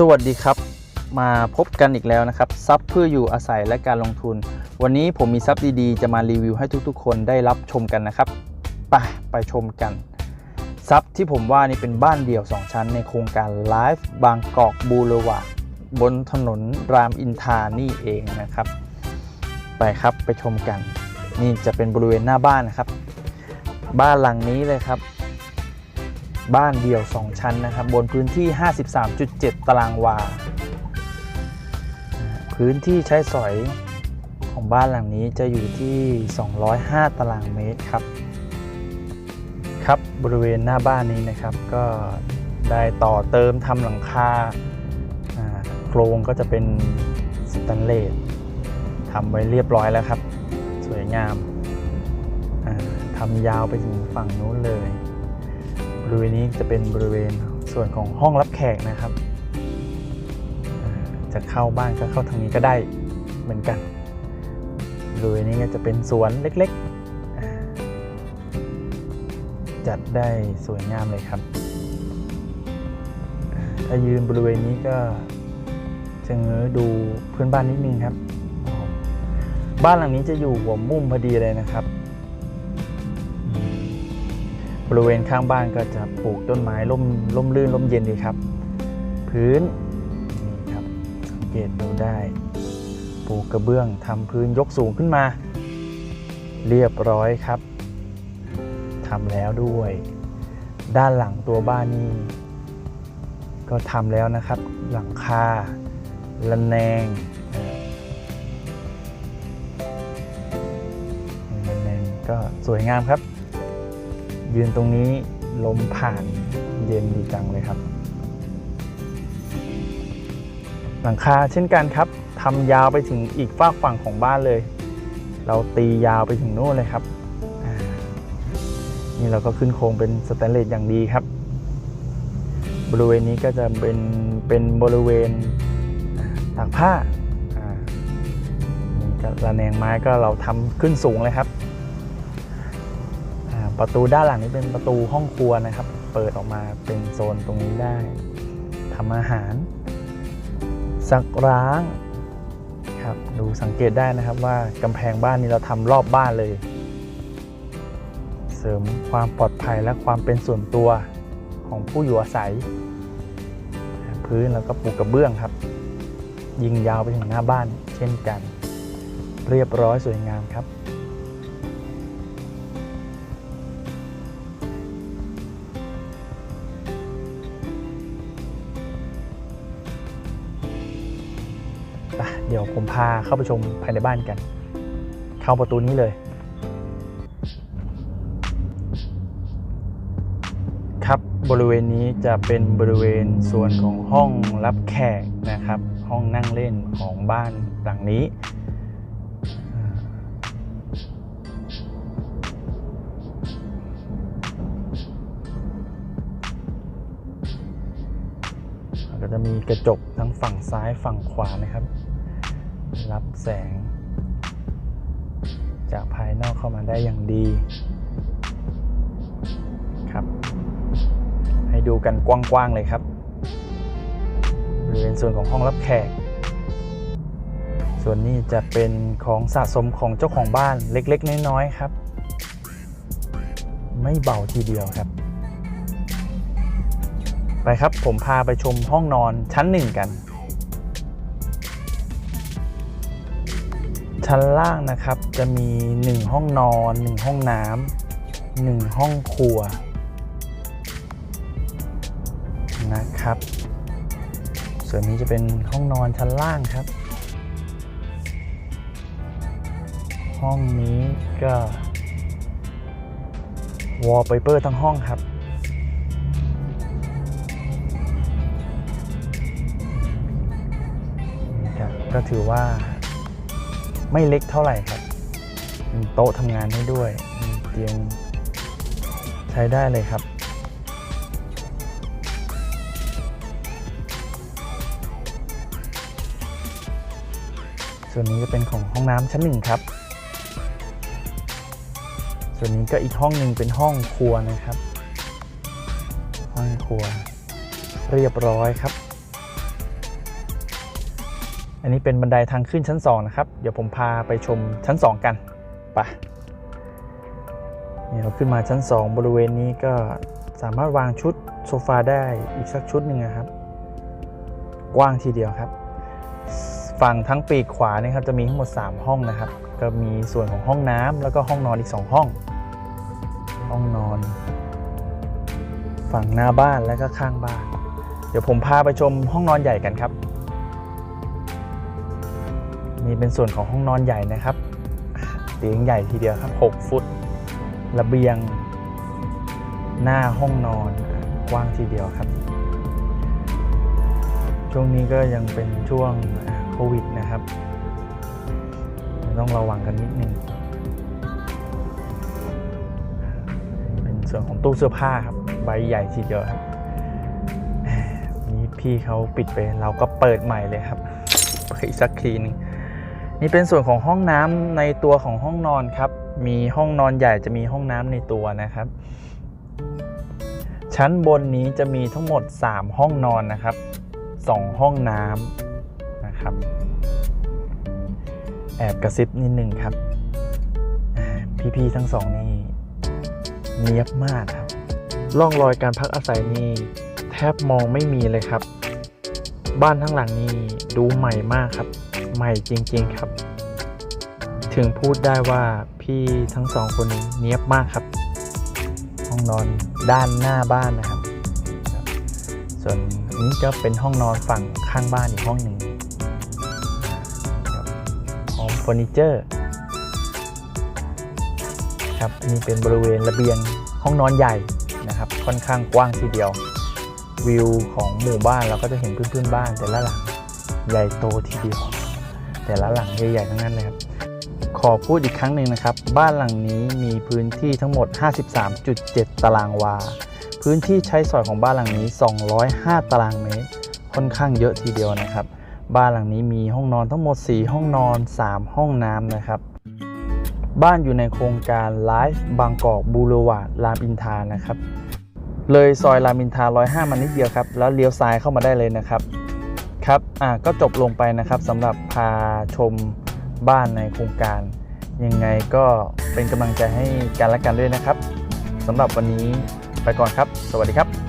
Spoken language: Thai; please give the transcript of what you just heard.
สวัสดีครับ มาพบกันอีกแล้วนะครับทรัพย์เพื่ออยู่อาศัยและการลงทุน วันนี้ผมมีทรัพย์ดีๆ จะมารีวิวให้ทุกๆ คนได้รับชมกันนะครับไปไปชมกันทรัพย์ที่ผมว่านี่เป็นบ้านเดี่ยว 2 ชั้นในโครงการไลฟ์บางกอกบูรวาบนถนนรามอินทานี่เองนะครับ ไปครับไปชมกัน นี่จะเป็นบริเวณหน้าบ้านนะครับ บ้านหลังนี้เลยครับ บ้านเดี่ยว 2 ชั้นนะครับ บนพื้นที่ 53.7 ตารางวา พื้นที่ใช้สอยของบ้านหลังนี้จะอยู่ที่ 205 ตารางเมตรครับ ครับบริเวณหน้าบ้านนี้นะครับก็ได้ต่อเติมทำหลังคาโครงก็จะเป็นสแตนเลสทำไว้เรียบร้อยแล้วครับ สวยงามทำยาวไปถึงฝั่งนู้นเลย ริเวณนี้จะเป็นบริเวณส่วนของห้องรับแขกนะครับ จะเข้าบ้านก็เข้าทางนี้ก็ได้เหมือนกันบริเวณนี้ก็จะเป็นสวนเล็กๆ จัดได้สวยงามเลยครับ ถ้ายืนบริเวณนี้ก็จะเงอดูเพื่อนบ้านนิดนึงครับ บ้านหลังนี้จะอยู่หัวมุมพอดีเลยนะครับ บริเวณข้างบ้านก็จะปลูกต้นไม้ร่มร่มรื่นร่มเย็นดีครับ พื้นนี่ครับสังเกตดูได้ ปลูกกระเบื้องทำพื้นยกสูงขึ้นมา เรียบร้อยครับทำแล้วด้วย ด้านหลังตัวบ้านนี่ก็ทำแล้วนะครับ หลังคาระแนงระแนงก็สวยงามครับ ยืนตรงนี้ลมผ่านเย็นดีจังเลยครับ หลังคาเช่นกันครับทำยาวไปถึงอีกฝากฝั่งของบ้านเลย เราตียาวไปถึงโน่นเลยครับ นี่เราก็ขึ้นโครงเป็นสแตนเลสอย่างดีครับ บริเวณนี้ก็จะเป็นเป็นบริเวณตากผ้านี่กระแนงไม้ก็เราทำขึ้นสูงเลยครับ ประตูด้านหลังนี้เป็นประตูห้องครัวนะครับ เปิดออกมาเป็นโซนตรงนี้ได้ทำอาหารซักร้างครับดูสังเกตได้นะครับว่ากำแพงบ้านนี้เราทำรอบบ้านเลย เสริมความปลอดภัยและความเป็นส่วนตัวของผู้อยู่อาศัย พื้นแล้วก็ปูกระเบื้องครับ ยิงยาวไปถึงหน้าบ้านเช่นกัน เรียบร้อยสวยงามครับ ดี๋ยวผมพาเข้าไปชมภายในบ้านกัน เข้าประตูนี้เลย ครับบริเวณนี้จะเป็นบริเวณส่วนของห้องรับแขกนะครับ ห้องนั่งเล่นของบ้านหลังนี้ก็จะมีกระจกทั้งฝั่งซ้ายฝั่งขวานะครับ รับแสง จากภายนอกเข้ามาได้อย่างดีครับ ให้ดูกันกว้างๆเลยครับบริเวณส่วนของห้องรับแขก ส่วนนี้จะเป็นของสะสมของเจ้าของบ้านเล็กๆ น้อยๆครับ ไม่เบาทีเดียวครับ ไปครับผมพาไปชมห้องนอนชั้นหนึ่งกัน ชั้นล่างนะครับจะมี 1 ห้องนอน 1 ห้องน้ำหนึ่งห้องครัวนะครับ ส่วนนี้จะเป็นห้องนอนชั้นล่างครับ ห้องนี้ก็วอลเปเปอร์ทั้งห้องครับ ก็ถือว่า ไม่เล็กเท่าไหร่ครับ มีโต๊ะทำงานให้ด้วย มีเตียงใช้ได้เลยครับ ส่วนนี้จะเป็นของห้องน้ำชั้นหนึ่งครับ ส่วนนี้ก็อีกห้องหนึ่งเป็นห้องครัวนะครับ ห้องครัว เรียบร้อยครับ อันนี้เป็นบันไดทางขึ้นชั้น 2 นะครับ เดี๋ยวผมพาไปชมชั้น 2 กันไปเนี่ยเราขึ้นมาชั้น 2 บริเวณนี้ก็สามารถวางชุดโซฟาได้อีกสักชุดหนึ่งนะครับ กว้างทีเดียวครับ ฝั่งทั้งปีกขวาเนี่ยครับ จะมีทั้งหมด 3 ห้องนะครับ ก็มีส่วนของห้องน้ำแล้วก็ห้องนอนอีก 2 ห้อง ห้องนอน ฝั่งหน้าบ้านและก็ข้างบ้าน เดี๋ยวผมพาไปชมห้องนอนใหญ่กันครับ นี่เป็นส่วนของห้องนอนใหญ่นะครับเตียงใหญ่ทีเดียวครับ 6 ฟุต ระเบียง หน้าห้องนอนกว้างทีเดียวครับ ช่วงนี้ก็ยังเป็นช่วงโควิดนะครับ ต้องระวังกันนิดนึงเป็นส่วนของตู้เสื้อผ้าครับ ใบใหญ่ทีเดียวครับนี่พี่เขาปิดไปเราก็เปิดใหม่เลยครับเปิดอีกสักทีนึง นี่เป็นส่วนของห้องน้ำในตัวของห้องนอนครับ มีห้องนอนใหญ่จะมีห้องน้ำในตัวนะครับ ชั้นบนนี้จะมีทั้งหมด 3 ห้องนอนนะครับ 2 ห้องน้ำนะครับ แอบกระซิบนิดนึงครับ พี่ๆทั้งสองนี่เนียบมากครับร่องรอยการพักอาศัยนี่แทบมองไม่มีเลยครับ บ้านทั้งหลังนี่ดูใหม่มากครับ ใหม่จริง ๆครับ ถึงพูดได้ว่าพี่ทั้งสองคนนี้เนียบมากครับ ห้องนอนด้านหน้าบ้านนะครับ ส่วนนี้ก็เป็นห้องนอนฝั่งข้างบ้านอีกห้องหนึ่งครับพร้อมเฟอร์นิเจอร์ครับนี่เป็นบริเวณระเบียงห้องนอนใหญ่นะครับ ค่อนข้างกว้างทีเดียว วิวของหมู่บ้านเราก็จะเห็นเพื่อนๆบ้านแต่ละหลังใหญ่โตทีเดียว แต่ละหลังใหญ่ๆทั้งนั้นเลยครับ ขอพูดอีกครั้งหนึ่งนะครับ บ้านหลังนี้มีพื้นที่ทั้งหมด 53.7 ตารางวา พื้นที่ใช้สอยของบ้านหลังนี้ 205 ตารางเมตร ค่อนข้างเยอะทีเดียวนะครับ บ้านหลังนี้มีห้องนอนทั้งหมด 4 ห้องนอน 3 ห้องน้ำนะครับ บ้านอยู่ในโครงการไลฟ์บางกอกบูรวาดรามอินทานะครับเลยซอยรามอินทา105 มานิดเดียวครับ แล้วเลี้ยวซ้ายเข้ามาได้เลยนะครับ ครับอ่าก็จบลงไปนะครับสำหรับพาชมบ้านในโครงการ ยังไงก็เป็นกำลังใจให้กันและกันด้วยนะครับสำหรับวันนี้ไปก่อนครับ สวัสดีครับ